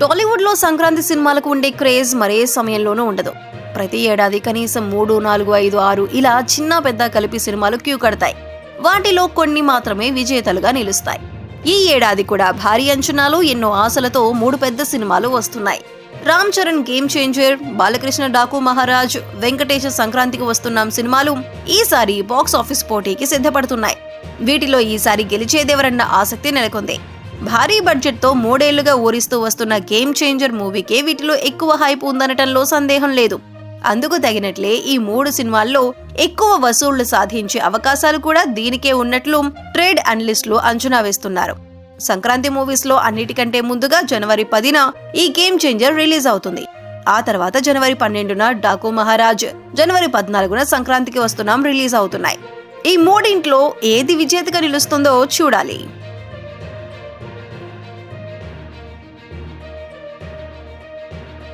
టాలీవుడ్లో సంక్రాంతి సినిమాలకు ఉండే క్రేజ్ మరే సమయంలోనూ ఉండదు. ప్రతి ఏడాది కనీసం మూడు నాలుగు ఐదు ఆరు ఇలా చిన్న పెద్ద కలిపి సినిమాలు క్యూ కడతాయి. వాటిలో కొన్ని మాత్రమే విజేతలుగా నిలుస్తాయి. ఈ ఏడాది కూడా భారీ అంచనాలు ఎన్నో ఆశలతో మూడు పెద్ద సినిమాలు వస్తున్నాయి. రామ్ చరణ్ గేమ్ చేంజర్ బాలకృష్ణ డాకు మహారాజ్ వెంకటేశ సంక్రాంతికి వస్తున్నాం సినిమాలు ఈసారి బాక్స్ ఆఫీస్ పోటీకి సిద్ధపడుతున్నాయి. వీటిలో ఈసారి గెలిచేదెవరన్న ఆసక్తి నెలకొంది. భారీ బడ్జెట్తో మూడేళ్ళుగా ఊరిస్తూ వస్తున్న గేమ్ చేంజర్ మూవీకే వీటిలో ఎక్కువ హైప్ ఉందనటంలో సందేహం లేదు. అందుకు తగినట్లే ఈ మూడు సినిమాల్లో ఎక్కువ వసూళ్ళు సాధించే అవకాశాలు కూడా దీనికే ఉన్నట్లు ట్రేడ్ అనలిస్టులు అంచనా వేస్తున్నారు. సంక్రాంతి మూవీస్లో అన్నిటికంటే ముందుగా జనవరి పదిన ఈ గేమ్ చేంజర్ రిలీజ్ అవుతుంది. ఆ తర్వాత జనవరి పన్నెండున డాకు మహారాజ్ జనవరి పద్నాలుగున సంక్రాంతికి వస్తున్నాం రిలీజ్ అవుతున్నాయి. ఈ మూడింట్లో ఏది విజేతగా నిలుస్తుందో చూడాలి.